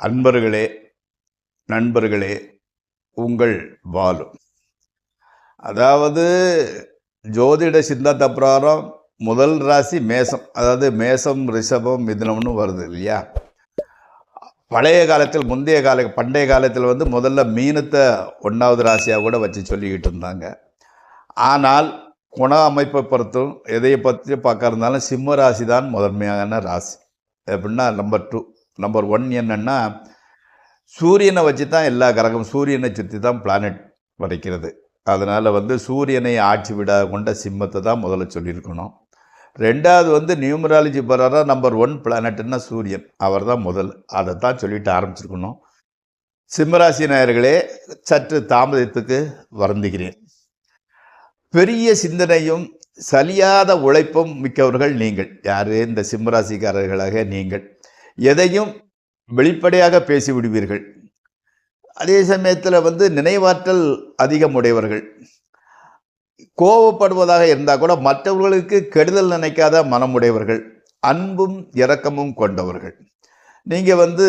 அன்பர்களே நண்பர்களே உங்கள் பாலு அதாவது ஜோதிட சித்தாந்த பிரகாரம் முதல் ராசி மேசம் அதாவது மேசம் ரிஷபம் மிதுனம்னு வருது இல்லையா? பழைய காலத்தில் முந்தைய கால பண்டைய காலத்தில் வந்து முதல்ல மீனத்தை ஒன்றாவது ராசியாக கூட வச்சு சொல்லிக்கிட்டு இருந்தாங்க. ஆனால் குண அமைப்பை பொறுத்தும் எதையை பற்றி பார்க்க இருந்தாலும் சிம்ம ராசி தான் முதன்மையான ராசி. எப்படின்னா நம்பர் டூ நம்பர் ஒன் என்னென்னா சூரியனை வச்சு தான் எல்லா கிரகம் சூரியனை சுற்றி தான் பிளானட் வரைக்கிறது. அதனால் வந்து சூரியனை ஆட்சி விட கொண்ட சிம்மத்தை தான் முதல்ல சொல்லியிருக்கணும். ரெண்டாவது வந்து நியூமராலஜி பரவாயில்ல நம்பர் ஒன் பிளானட்னா சூரியன். அவர் தான் முதல். அதை தான் சொல்லிட்டு ஆரம்பிச்சிருக்கணும். சிம்மராசி நேயர்களே சற்று தாமதத்துக்கு வருந்துகிறேன். பெரிய சிந்தனையும் சலியாத உழைப்பும் மிக்கவர்கள் நீங்கள். யார்? இந்த சிம்மராசிக்காரர்களாக நீங்கள். எதையும் வெளிப்படையாக பேசிவிடுவீர்கள். அதே சமயத்தில் வந்து நினைவாற்றல் அதிகம் உடையவர்கள் கோவப்படுவதாக இருந்தால் கூட மற்றவர்களுக்கு கெடுதல் நினைக்காத மனமுடையவர்கள் அன்பும் இரக்கமும் கொண்டவர்கள். நீங்கள் வந்து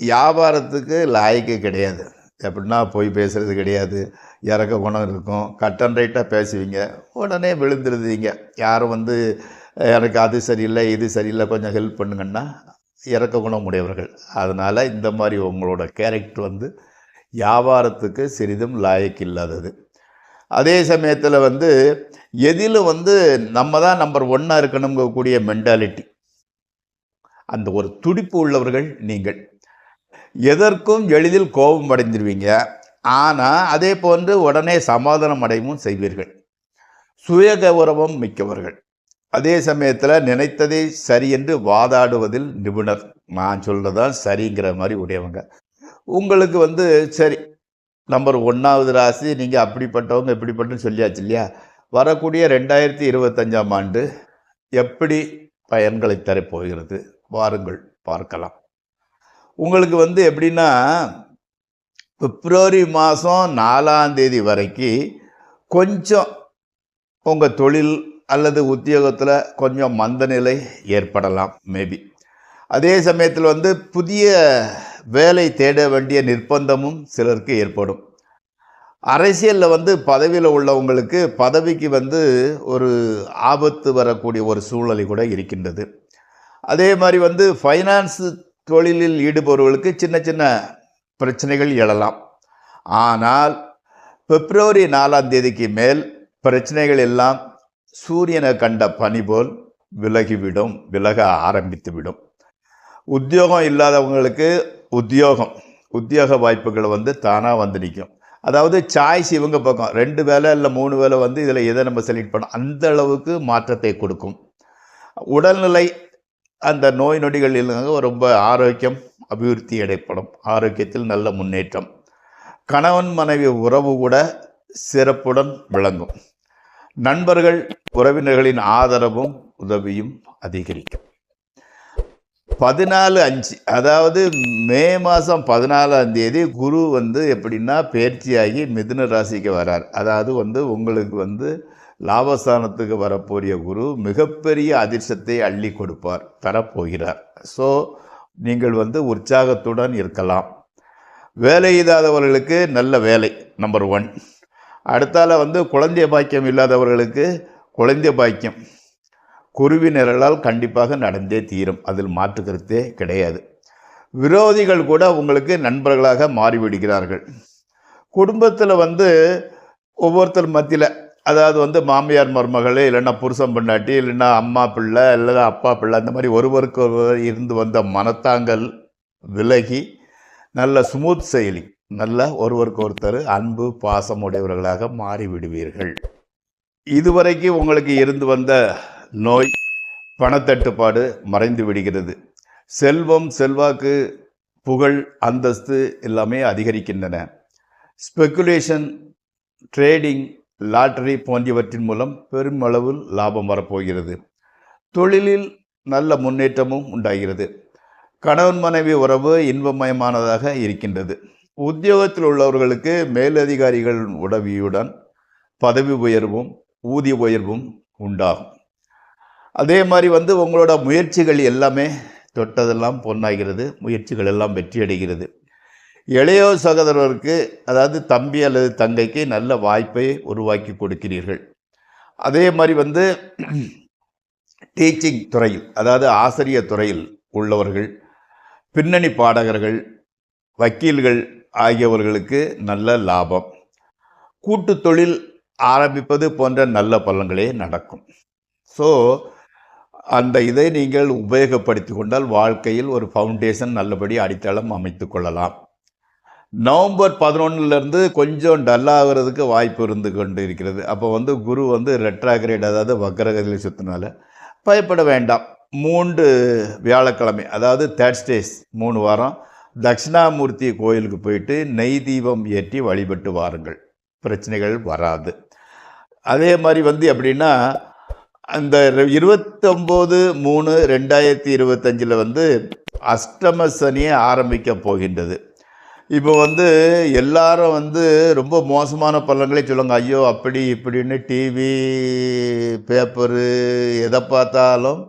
வியாபாரத்துக்கு லாய்க்கு கிடையாது. எப்படின்னா போய் பேசுகிறது கிடையாது. இறக்க குணம் இருக்கும். கட் அண்ட் ரைட்டாக பேசுவீங்க. உடனே விழுந்துருதுவீங்க யாரும் வந்து எனக்கு அது சரியில்லை இது சரியில்லை கொஞ்சம் ஹெல்ப் பண்ணுங்கன்னா இறக்க குணம் உடையவர்கள். அதனால் இந்த மாதிரி உங்களோட கேரக்டர் வந்து வியாபாரத்துக்கு சிறிதும் லாயக்கு இல்லாதது. அதே சமயத்தில் வந்து எதிலும் வந்து நம்ம தான் நம்பர் ஒன்னாக இருக்கணுங்கக்கூடிய மென்டாலிட்டி அந்த ஒரு துடிப்பு உள்ளவர்கள் நீங்கள். எதற்கும் எளிதில் கோபம் அடைஞ்சிருவீங்க ஆனால் அதே போன்று உடனே சமாதானம் அடையவும் செய்வீர்கள். சுய கௌரவம் மிக்கவர்கள். அதே சமயத்தில் நினைத்ததை சரி என்று வாதாடுவதில் நிபுணர். நான் சொல்கிறதான் சரிங்கிற மாதிரி உடையவங்க. உங்களுக்கு வந்து சரி நம்பர் ஒன்றாவது ராசி நீங்கள் அப்படிப்பட்டவங்க இப்படிப்பட்டன்னு சொல்லியாச்சு இல்லையா? வரக்கூடிய ரெண்டாயிரத்தி இருபத்தஞ்சாம் ஆண்டு எப்படி பயன்களை தரப்போகிறது? வாருங்கள் பார்க்கலாம். உங்களுக்கு வந்து எப்படின்னா பிப்ரவரி மாதம் நாலாம் தேதி வரைக்கும் கொஞ்சம் உங்கள் தொழில் அல்லது உத்தியோகத்தில் கொஞ்சம் மந்தநிலை ஏற்படலாம் மேபி அதே சமயத்தில் வந்து புதிய வேலை தேட வேண்டிய நிர்பந்தமும் சிலருக்கு ஏற்படும். அரசியலில் வந்து பதவியில் உள்ளவங்களுக்கு பதவிக்கு வந்து ஒரு ஆபத்து வரக்கூடிய ஒரு சூழ்நிலை கூட இருக்கின்றது. அதே மாதிரி வந்து ஃபைனான்ஸ் தொழிலில் ஈடுபவர்களுக்கு சின்ன சின்ன பிரச்சனைகள் எழலாம். ஆனால் பிப்ரவரி நாலாம் தேதிக்கு மேல் பிரச்சனைகள் எல்லாம் சூரியனை கண்ட பனி போல் விலகிவிடும் விலக ஆரம்பித்துவிடும். உத்தியோகம் இல்லாதவங்களுக்கு உத்தியோகம் உத்தியோக வாய்ப்புகள் வந்து தானாக வந்து நிற்கும். அதாவது சாய்ஸ் இவங்க பக்கம் ரெண்டு வேலை இல்லை மூணு வேலை வந்து இதில் எதை நம்ம செலக்ட் பண்ணோம் அந்த அளவுக்கு மாற்றத்தை கொடுக்கும். உடல்நிலை அந்த நோய் நொடிகள் இல்லைங்க ரொம்ப ஆரோக்கியம் அபிவிருத்தி அடைப்படும் ஆரோக்கியத்தில் நல்ல முன்னேற்றம். கணவன் மனைவி உறவு கூட சிறப்புடன் விளங்கும். நண்பர்கள் உறவினர்களின் ஆதரவும் உதவியும் அதிகரிக்கும். பதினாலு அஞ்சு அதாவது மே மாதம் பதினாலாம் தேதி குரு வந்து எப்படின்னா பயிற்சியாகி மிதுன ராசிக்கு வரார். அதாவது வந்து உங்களுக்கு வந்து லாபஸ்தானத்துக்கு வரப்போகிற குரு மிகப்பெரிய அதிர்ஷ்டத்தை அள்ளி கொடுப்பார் தரப்போகிறார். ஸோ நீங்கள் வந்து உற்சாகத்துடன் இருக்கலாம். வேலை இல்லாதவர்களுக்கு நல்ல வேலை நம்பர் ஒன் அடுத்தால் வந்து குழந்தை பாக்கியம் இல்லாதவர்களுக்கு குழந்தை பாக்கியம். குருவி நிரலால் கண்டிப்பாக நடந்தே தீரும். அதில் மாற்று கருத்தே கிடையாது. விரோதிகள் கூட உங்களுக்கு நண்பர்களாக மாறிவிடுகிறார்கள். குடும்பத்தில் வந்து ஒவ்வொருத்தர் மத்தியில் அதாவது வந்து மாமியார் மருமகள் இல்லைன்னா புருஷன் பொண்டாட்டி இல்லைன்னா அம்மா பிள்ளை இல்லைன்னா அப்பா பிள்ளை அந்த மாதிரி ஒருவருக்கு ஒருவர் இருந்து வந்த மனத்தாங்கல் விலகி நல்ல ஸ்மூத் செயலி. நல்ல ஒருவருக்கு ஒருத்தர் அன்பு பாசம் உடையவர்களாக மாறிவிடுவீர்கள். இதுவரைக்கும் உங்களுக்கு இருந்து வந்த நோய் பணத்தட்டுப்பாடு மறைந்து விடுகிறது. செல்வம் செல்வாக்கு புகழ் அந்தஸ்து எல்லாமே அதிகரிக்கின்றன. ஸ்பெக்குலேஷன் ட்ரேடிங் லாட்டரி போன்றவற்றின் மூலம் பெருமளவில் லாபம் வரப்போகிறது. தொழிலில் நல்ல முன்னேற்றமும் உண்டாகிறது. கணவன் மனைவி உறவு இன்பமயமானதாக இருக்கின்றது. உத்தியோகத்தில் உள்ளவர்களுக்கு மேலதிகாரிகள் உதவியுடன் பதவி உயர்வும் ஊதிய உயர்வும் உண்டாகும். அதே மாதிரி வந்து உங்களோட முயற்சிகள் எல்லாமே தொட்டதெல்லாம் பொன்னாகிறது முயற்சிகள் எல்லாம் வெற்றியடைகிறது. இளைய சகோதரருக்கு அதாவது தம்பி அல்லது தங்கைக்கு நல்ல வாய்ப்பை உருவாக்கி கொடுக்கிறீர்கள். அதே மாதிரி வந்து டீச்சிங் துறையில் அதாவது ஆசிரியர் துறையில் உள்ளவர்கள் பின்னணி பாடகர்கள் வக்கீல்கள் ஆகியவர்களுக்கு நல்ல லாபம். கூட்டு தொழில் ஆரம்பிப்பது போன்ற நல்ல பலன்களே நடக்கும். ஸோ அந்த இதை நீங்கள் உபயோகப்படுத்தி கொண்டால் வாழ்க்கையில் ஒரு ஃபவுண்டேஷன் நல்லபடி அடித்தளம் அமைத்து கொள்ளலாம். நவம்பர் பதினொன்றுலேருந்து கொஞ்சம் டல்லாகிறதுக்கு வாய்ப்பு இருந்து கொண்டு இருக்கிறது அப்போ வந்து குரு வந்து ரெட்ராகிரேட் அதாவது வக்கரகதியில் சுற்றினால பயப்பட வேண்டாம். மூன்று வியாழக்கிழமை அதாவது தேர்ட் மூணு வாரம் தட்சிணாமூர்த்தி கோயிலுக்கு போயிட்டு நெய் தீபம் ஏற்றி வழிபட்டு வாருங்கள். பிரச்சனைகள் வராது. அதே மாதிரி வந்து எப்படின்னா அந்த இருபத்தொம்போது மூணு ரெண்டாயிரத்தி இருபத்தஞ்சில் வந்து அஷ்டம சனியை ஆரம்பிக்க போகின்றது. இப்போ வந்து எல்லாரும் வந்து ரொம்ப மோசமான பலன்களே சொல்லுவாங்க. ஐயோ அப்படி இப்படின்னு டிவி பேப்பரு எதை பார்த்தாலும்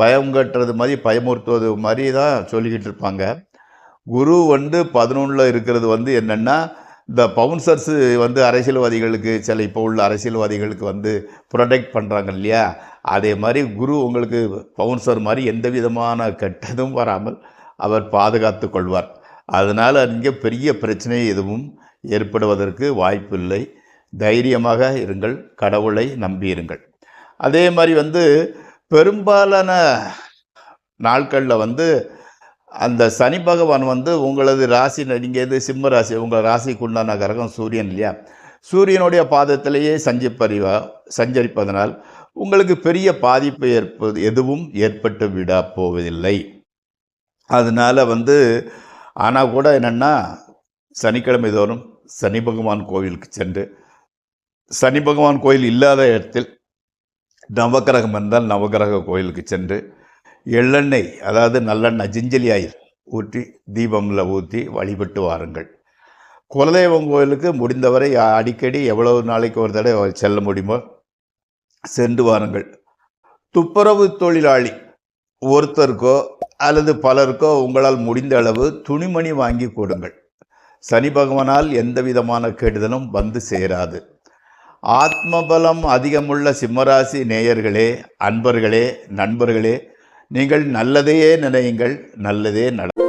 பயம் கட்டுறது மாதிரி பயமுறுத்துவது மாதிரி தான் சொல்லிக்கிட்டு இருப்பாங்க. குரு வந்து பதினொன்றில் இருக்கிறது வந்து என்னென்னா இந்த பவுன்சர்ஸு வந்து அரசியல்வாதிகளுக்கு சில இப்போ உள்ள அரசியல்வாதிகளுக்கு வந்து ப்ரொடெக்ட் பண்ணுறாங்க இல்லையா? அதே மாதிரி குரு உங்களுக்கு பவுன்சர் மாதிரி எந்த விதமான கெட்டதும் வராமல் அவர் பாதுகாத்து கொள்வார். அதனால் இங்கே பெரிய பிரச்சனை எதுவும் ஏற்படுவதற்கு வாய்ப்பில்லை தைரியமாக இருங்கள் கடவுளை நம்பியிருங்கள் அதே மாதிரி வந்து பெரும்பாலான நாட்களில் வந்து அந்த சனி பகவான் வந்து உங்களது ராசி நீங்கள் எது சிம்ம ராசி உங்கள் ராசிக்கு உண்டான கிரகம் சூரியன் இல்லையா? சூரியனுடைய பாதத்திலேயே சஞ்சிப்பறிவா சஞ்சரிப்பதனால் உங்களுக்கு பெரிய பாதிப்பு ஏற்பது எதுவும் ஏற்பட்டு விட போவதில்லை. அதனால் வந்து ஆனால் கூட என்னென்னா சனிக்கிழமை தோறும் சனி பகவான் கோவிலுக்கு சென்று சனி பகவான் கோயில் இல்லாத இடத்தில் நவகிரகம் இருந்தால் நவகிரக கோயிலுக்கு சென்று எள்ளெண்ணெய் அதாவது நல்லெண்ணெய் ஜிஞ்சலி ஆயில் ஊற்றி தீபமில் ஊற்றி வழிபட்டு வாருங்கள். குலதெய்வம் கோயிலுக்கு முடிந்தவரை அடிக்கடி எவ்வளவு நாளைக்கு ஒரு தடவை செல்ல முடியுமோ சென்று வாருங்கள். துப்புரவு தொழிலாளி ஒருத்தருக்கோ அல்லது பலருக்கோ உங்களால் முடிந்த அளவு துணிமணி வாங்கி கொடுங்கள். சனி பகவானால் எந்த விதமான கெடுதலும் வந்து சேராது. ஆத்மபலம் அதிகமுள்ள சிம்மராசி நேயர்களே அன்பர்களே நண்பர்களே நீங்கள் நல்லதையே நினையுங்கள் நல்லதே நட